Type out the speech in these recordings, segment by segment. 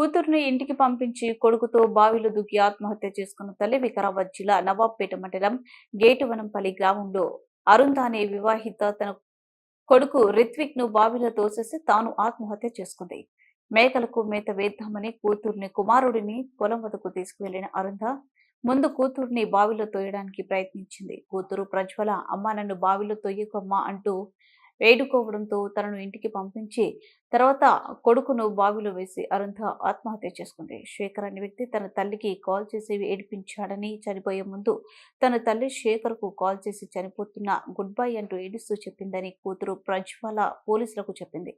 కూతుర్ని ఇంటికి పంపించి కొడుకుతో బావిలో దూకి ఆత్మహత్య చేసుకున్న తల్లి వికారాబాద్ జిల్లా నవాబ్పేట మండలం గేటువనంపల్లి గ్రామంలో అరుంధ అనే వివాహిత. తన కొడుకు రిత్విక్ను బావిలో తోసేసి తాను ఆత్మహత్య చేసుకుంది. మేకలకు మేత వేద్దామని కూతుర్ని కుమారుడిని పొలం వద్దకు తీసుకువెళ్ళిన అరుంధ ముందు కూతుర్ని బావిలో తోయడానికి ప్రయత్నించింది. కూతురు ప్రజ్వల అమ్మ నన్ను బావిలో తొయ్యకమ్మా అంటూ వేడుకోవడంతో తనను ఇంటికి పంపించి తర్వాత కొడుకును బావిలో వేసి అరుంధ ఆత్మహత్య చేసుకుంది. శేఖర్ అనే వ్యక్తి తన తల్లికి కాల్ చేసి ఏడిపించాడని చనిపోయే ముందు తన తల్లి శేఖర్కు కాల్ చేసి చనిపోతున్న గుడ్ బై అంటూ ఏడుస్తూ చెప్పిందని కూతురు ప్రజ్వల పోలీసులకు చెప్పింది.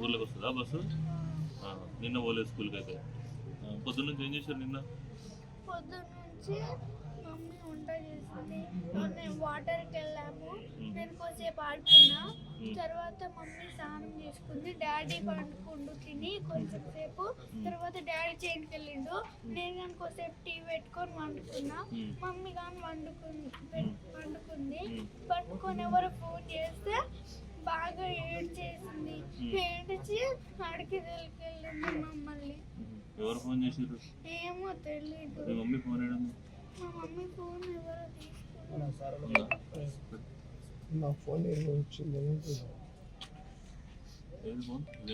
ఊర్లోకి వస్తుందా బస్సు? నిన్న పోలేదు స్కూల్కి అయితే. పొద్దున్న నుంచి ఏం చేశారు నిన్న? పొద్దున్న నుంచి మమ్మీ వంట చేసింది నేను వాటర్కి వెళ్ళాము. నేను కొద్దిసేపు ఆడుకున్నా. తర్వాత మమ్మీ స్నానం చేసుకుంది. డాడీ పండుకుండు తిని కొంచెంసేపు తర్వాత డాడీ చేనుకి వెళ్ళిండు. నేను కానీ కొద్దిసేపు టీవీ పెట్టుకొని వండుకున్నా. మమ్మీ కానీ వండుకుంది. వండుకుంది పట్టుకొని ఎవరు ఫోన్ చేస్తే బాగా ఏడ్ చేసింది ఏడిచి అడికి వెళ్ళింది మమ్మల్ని. ఉమ్. ఎవరు ఫోన్ చేసారు ఏమో తెలీదు. మీ మమ్మీ ఫోన్ వేయడం మా మమ్మీ ఫోన్ ఎవరో తీసుకున్నారు నా ఫోన్ ఏమో వచ్చింది